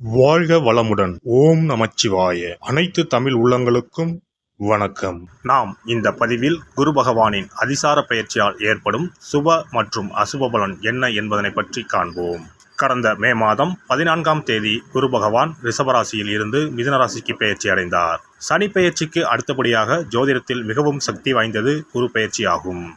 வாழ்க வளமுடன். ஓம் நமச்சிவாய. அனைத்து தமிழ் உள்ளங்களுக்கும் வணக்கம். நாம் இந்த பதிவில் குரு பகவானின் அதிசார பயிற்சியால் ஏற்படும் சுப மற்றும் அசுப பலன் என்ன என்பதனை பற்றி காண்போம். கடந்த மே மாதம் பதினான்காம் தேதி குரு பகவான் ரிஷபராசியில் இருந்து மிதனராசிக்கு பயிற்சி பெயர்ச்சி அடைந்தார். சனி பயிற்சிக்கு அடுத்தபடியாக ஜோதிடத்தில் மிகவும் சக்தி வாய்ந்தது குரு பயிற்சி ஆகும்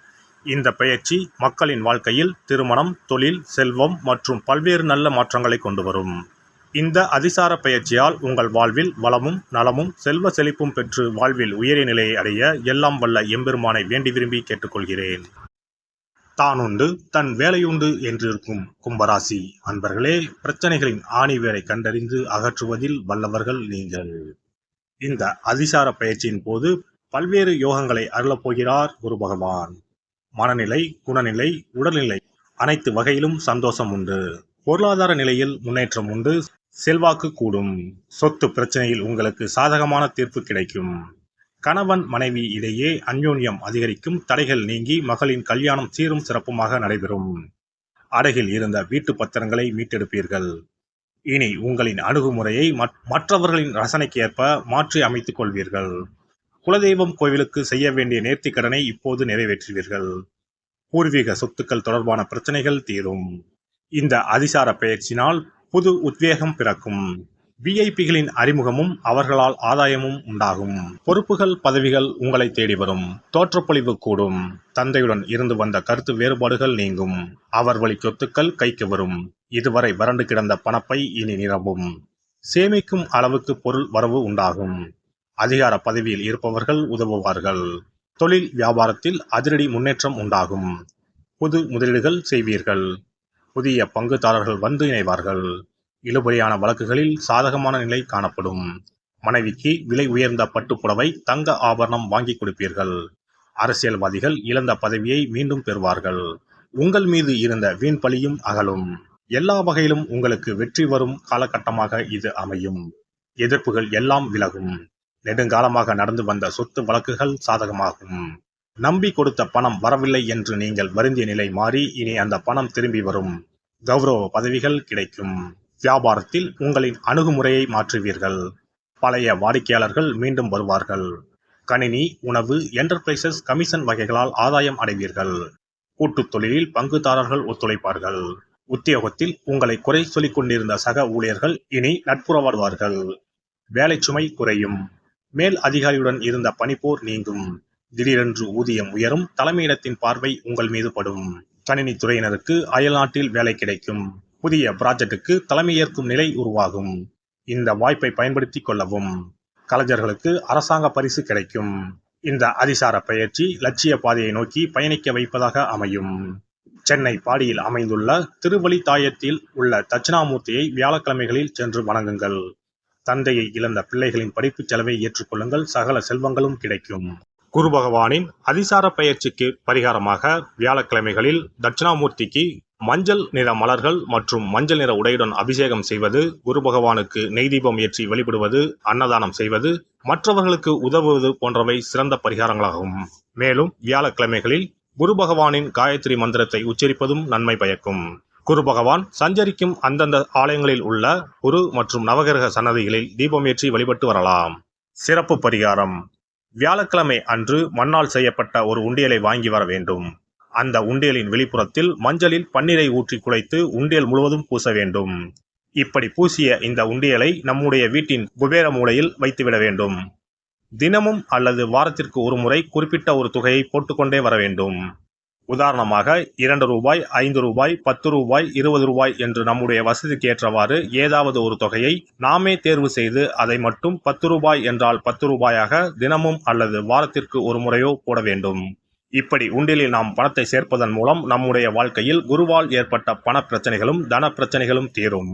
இந்த பயிற்சி மக்களின் வாழ்க்கையில் திருமணம் தொழில் செல்வம் மற்றும் பல்வேறு நல்ல மாற்றங்களை கொண்டு வரும். இந்த அதிசார பயிற்சியால் உங்கள் வாழ்வில் வளமும் நலமும் செல்வ செழிப்பும் பெற்று வாழ்வில் உயரிய நிலையை அடைய எல்லாம் வல்ல எம்பெருமானை வேண்டி விரும்பி கேட்டுக்கொள்கிறேன். தானுண்டு தன் வேலையுண்டு என்றிருக்கும் கும்பராசி. அன்பர்களே பிரச்சனைகளின் ஆணி வேலை கண்டறிந்து அகற்றுவதில் வல்லவர்கள் நீங்கள். இந்த அதிசார பயிற்சியின் போது பல்வேறு யோகங்களை அருளப்போகிறார் குரு பகவான். மனநிலை குணநிலை உடல்நிலை அனைத்து வகையிலும் சந்தோஷம் உண்டு. பொருளாதார நிலையில் முன்னேற்றம் உண்டு. செல்வாக்கு கூடும். சொத்து பிரச்சனையில் உங்களுக்கு சாதகமான தீர்ப்பு கிடைக்கும். கணவன் மனைவி இடையே அந்யோன்யம் அதிகரிக்கும். தடைகள் நீங்கி மகளின் கல்யாணம் சீரும் சிறப்புமாக நடைபெறும். அடகில் இருந்த வீட்டு பத்திரங்களை மீட்டெடுப்பீர்கள். இனி உங்களின் அணுகுமுறையை மற்றவர்களின் ரசனைக்கு ஏற்ப மாற்றி அமைத்துக் கொள்வீர்கள். குலதெய்வம் கோவிலுக்கு செய்ய வேண்டிய நேர்த்திக்கடனை இப்போது நிறைவேற்றுவீர்கள். பூர்வீக சொத்துக்கள் தொடர்பான பிரச்சனைகள் தீரும். இந்த அதிசார பயிற்சினால் புது உத்வேகம் பிறக்கும். விஐபிகளின் அறிமுகமும் அவர்களால் ஆதாயமும் உண்டாகும். பொறுப்புகள் பதவிகள் உங்களை தேடி வரும். தோற்றப்பொழிவு கூடும். தந்தையுடன் இருந்து வந்த கருத்து வேறுபாடுகள் நீங்கும். அவர் வழி சொத்துக்கள் கைக்கு வரும். இதுவரை வறண்டு கிடந்த பணப்பை இனி நிரம்பும். சேமிக்கும் அளவுக்கு பொருள் வரவு உண்டாகும். அதிகார பதவியில் இருப்பவர்கள் உதவுவார்கள். தொழில் வியாபாரத்தில் அதிரடி முன்னேற்றம் உண்டாகும். புது முதலீடுகள் செய்வீர்கள். புதிய பங்குதாரர்கள் வந்து இணைவார்கள். இழுபறியான வழக்குகளில் சாதகமான நிலை காணப்படும். மனைவிக்கு விலை உயர்ந்த பட்டுப்புடவை தங்க ஆபரணம் வாங்கி கொடுப்பீர்கள். அரசியல்வாதிகள் இழந்த பதவியை மீண்டும் பெறுவார்கள். உங்கள் மீது இருந்த வீண் பழியும் அகலும். எல்லா வகையிலும் உங்களுக்கு வெற்றி வரும் காலகட்டமாக இது அமையும். எதிர்ப்புகள் எல்லாம் விலகும். நெடுங்காலமாக நடந்து வந்த சொத்து வழக்குகள் சாதகமாகும். நம்பி கொடுத்த பணம் வரவில்லை என்று நீங்கள் வருந்திய நிலை மாறி இனி அந்த பணம் திரும்பி வரும். கௌரவ பதவிகள் கிடைக்கும். வியாபாரத்தில் உங்களின் அணுகுமுறையை மாற்றுவீர்கள். பழைய வாடிக்கையாளர்கள் மீண்டும் வருவார்கள். கணினி உணவு என்டர்பிரைசஸ் கமிஷன் வகைகளால் ஆதாயம் அடைவீர்கள். கூட்டுத் தொழிலில் பங்குதாரர்கள் ஒத்துழைப்பார்கள். உத்தியோகத்தில் உங்களை குறை சொல்லிக் கொண்டிருந்த சக ஊழியர்கள் இனி நட்புறவாடுவார்கள். வேலை சுமை குறையும். மேல் அதிகாரியுடன் இருந்த பனிப்போர் நீங்கும். திடீரென்று ஊதியம் உயரும் தலைமையிடத்தின் பார்வை உங்கள் மீது படும். கணினி துறையினருக்கு அயல்நாட்டில் வேலை கிடைக்கும். புதிய ப்ராஜெக்டுக்கு தலைமையேற்கும் நிலை உருவாகும். இந்த வாய்ப்பை பயன்படுத்திக் கொள்ளவும். கலைஞர்களுக்கு அரசாங்க பரிசு கிடைக்கும். இந்த அதிசார பயிற்சி லட்சிய பாதையை நோக்கி பயணிக்க வைப்பதாக அமையும். சென்னை பாடியில் அமைந்துள்ள திருவழித்தாயத்தில் உள்ள தட்சிணாமூர்த்தியை வியாழக்கிழமைகளில் சென்று வணங்குங்கள். தந்தையை இழந்த பிள்ளைகளின் படிப்புச் செலவை ஏற்றுக்கொள்ளுங்கள். சகல செல்வங்களும் கிடைக்கும். குரு பகவானின் அதிசார பயிற்சிக்கு பரிகாரமாக வியாழக்கிழமைகளில் தட்சிணாமூர்த்திக்கு மஞ்சள் நிற மலர்கள் மற்றும் மஞ்சள் நிற உடையுடன் அபிஷேகம் செய்வது குரு பகவானுக்கு நெய் தீபம் ஏற்றி வழிபடுவது அன்னதானம் செய்வது மற்றவர்களுக்கு உதவுவது போன்றவை சிறந்த பரிகாரங்களாகும். மேலும் வியாழக்கிழமைகளில் குரு பகவானின் காயத்ரி மந்திரத்தை உச்சரிப்பதும் நன்மை பயக்கும். குரு பகவான் சஞ்சரிக்கும் அந்தந்த ஆலயங்களில் உள்ள குரு மற்றும் நவகிரக சன்னதிகளில் தீபமேற்றி வழிபட்டு வரலாம். சிறப்பு பரிகாரம். வியாழக்கிழமை அன்று மண்ணால் செய்யப்பட்ட ஒரு உண்டியலை வாங்கி வர வேண்டும். அந்த உண்டியலின் வெளிப்புறத்தில் மஞ்சளில் பன்னீரை ஊற்றி குழைத்து உண்டியல் முழுவதும் பூச வேண்டும். இப்படி பூசிய இந்த உண்டியலை நம்முடைய வீட்டின் குபேர மூலையில் வைத்துவிட வேண்டும். தினமும் அல்லது வாரத்திற்கு ஒரு முறை குறிப்பிட்ட ஒரு தொகையை போட்டுக்கொண்டே வர வேண்டும். உதாரணமாக இரண்டு ரூபாய் ஐந்து ரூபாய் பத்து ரூபாய் இருபது ரூபாய் என்று நம்முடைய வசதிக்கு ஏற்றவாறு ஏதாவது ஒரு தொகையை நாமே தேர்வு செய்து அதை மட்டும் பத்து ரூபாய் என்றால் பத்து ரூபாயாக தினமும் அல்லது வாரத்திற்கு ஒரு முறையோ போட வேண்டும். இப்படி உண்டிலில் நாம் பணத்தை சேர்ப்பதன் மூலம் நம்முடைய வாழ்க்கையில் குருவால் ஏற்பட்ட பண பிரச்சனைகளும் தன பிரச்சனைகளும் தீரும்.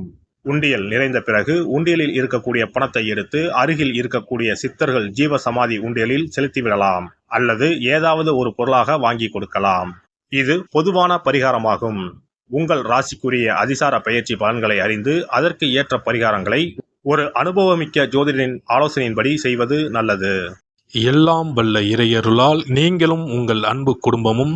உண்டியல் நிறைந்த பிறகு உண்டியலில் இருக்கக்கூடிய பணத்தை எடுத்து அருகில் இருக்கக்கூடிய சித்தர்கள் ஜீவ சமாதி உண்டியலில் செலுத்திவிடலாம் அல்லது ஏதாவது ஒரு பொருளாக வாங்கி கொடுக்கலாம். இது பொதுவான பரிகாரமாகும். உங்கள் ராசிக்குரிய அதிசார பயிற்சி பலன்களை அறிந்து அதற்கு ஏற்ற பரிகாரங்களை ஒரு அனுபவமிக்க ஜோதிடரின் ஆலோசனையின்படி செய்வது நல்லது. எல்லாம் வல்ல இறையருளால் நீங்களும் உங்கள் அன்பு குடும்பமும்